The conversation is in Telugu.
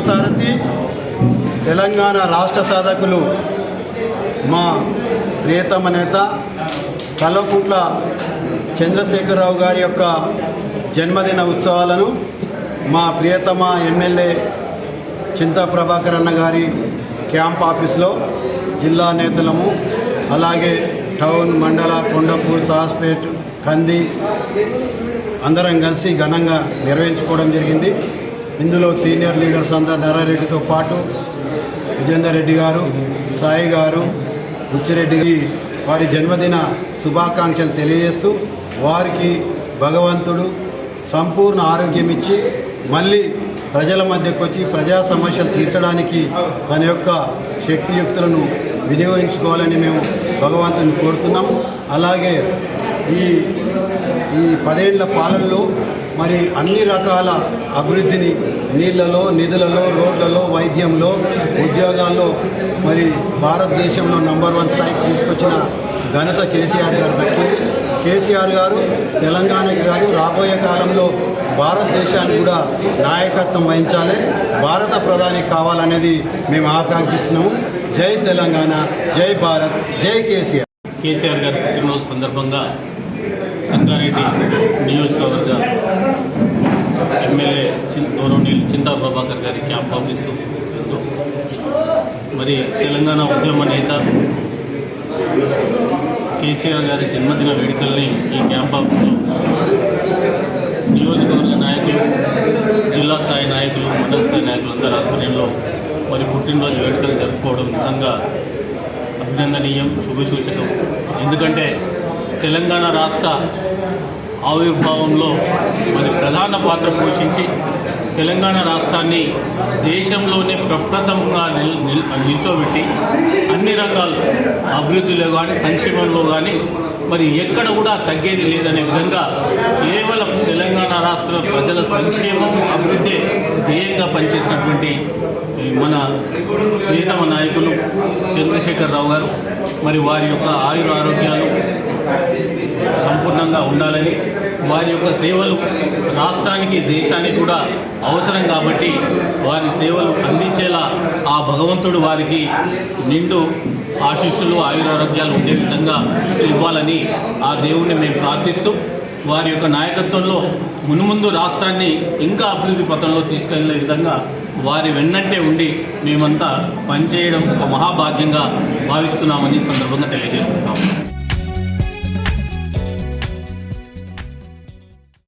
సారథి తెలంగాణ రాష్ట్ర సాధకులు మా ప్రియతమ నేత కల్వకుంట్ల చంద్రశేఖరరావు గారి యొక్క జన్మదిన ఉత్సవాలను మా ప్రియతమ ఎమ్మెల్యే చింతా ప్రభాకర్ అన్న గారి క్యాంప్ ఆఫీస్లో జిల్లా నేతలము అలాగే టౌన్ మండల కొండపూర్ సాస్పేట్ కంది అందరం కలిసి ఘనంగా నిర్వహించుకోవడం జరిగింది. ఇందులో సీనియర్ లీడర్స్ అందరు నరారెడ్డితో పాటు విజేందర్ రెడ్డి గారు సాయి గారు బుచ్చిరెడ్డి వారి జన్మదిన శుభాకాంక్షలు తెలియజేస్తూ వారికి భగవంతుడు సంపూర్ణ ఆరోగ్యం ఇచ్చి మళ్ళీ ప్రజల మధ్యకు వచ్చి ప్రజా సమస్యలు తీర్చడానికి తన యొక్క శక్తియుక్తులను వినియోగించుకోవాలని మేము భగవంతుని కోరుతున్నాం. అలాగే ఈ ఈ పదేళ్ళ పాలనలో మరి అన్ని రకాల అభివృద్ధిని నీళ్ళలో నిధులలో రోడ్లలో వైద్యంలో ఉద్యోగాల్లో మరి భారతదేశంలో నంబర్ వన్ స్థాయికి తీసుకొచ్చిన ఘనత కేసీఆర్ గారు దక్కింది. కేసీఆర్ గారు తెలంగాణకి గారు రాబోయే కాలంలో భారతదేశాన్ని కూడా నాయకత్వం వహించాలి. భారత ప్రధాని కావాలనేది మేము ఆకాంక్షిస్తున్నాము. జై తెలంగాణ జై భారత్ జై కేసీఆర్. కేసీఆర్ గారి పుట్టినరోజు సందర్భంగా సంగారెడ్డి నియోజకవర్గ ఎమ్మెల్యే చిన్ గౌరవనీయులు చింతా ప్రభాకర్ గారి క్యాంప్ ఆఫీసు మరి తెలంగాణ ఉద్యమ నేత కేసీఆర్ గారి జన్మదిన వేడుకల్ని ఈ క్యాంప్ ఆఫీస్లో నియోజకవర్గ నాయకులు జిల్లా స్థాయి నాయకులు మండల స్థాయి నాయకులు అందరి ఆధ్వర్యంలో మరి పుట్టినరోజు వేడుకలు జరుపుకోవడం నిజంగా అభినందనీయం శుభసూచకం. ఎందుకంటే తెలంగాణ రాష్ట్ర ఆవిర్భావంలో మరి ప్రధాన పాత్ర పోషించి తెలంగాణ రాష్ట్రాన్ని దేశంలోనే ప్రప్రథమంగా నిల్ నిల్ నిల్చోబెట్టి అన్ని రంగాల్లో అభివృద్ధిలో కానీ సంక్షేమంలో కానీ మరి ఎక్కడ కూడా తగ్గేది లేదనే విధంగా కేవలం తెలంగాణ రాష్ట్ర ప్రజల సంక్షేమం అభివృద్ధి ధ్యేయంగా పనిచేసినటువంటి మన ప్రియతమ నాయకులు చంద్రశేఖరరావు గారు మరి వారి యొక్క ఆయుర ఆరోగ్యాలు ఉండాలని వారి యొక్క సేవలు రాష్ట్రానికి దేశానికి కూడా అవసరం కాబట్టి వారి సేవలు అందించేలా ఆ భగవంతుడు వారికి నిండు ఆశీస్సులు ఆయురారోగ్యాలు ఉండే విధంగా ఇవ్వాలని ఆ దేవుణ్ణి మేము ప్రార్థిస్తూ వారి యొక్క నాయకత్వంలో మునుముందు రాష్ట్రాన్ని ఇంకా అభివృద్ధి పథంలో తీసుకెళ్ళే విధంగా వారి వెన్నట్టే ఉండి మేమంతా పనిచేయడం ఒక మహాభాగ్యంగా భావిస్తున్నామని సందర్భంగా తెలియజేస్తున్నాం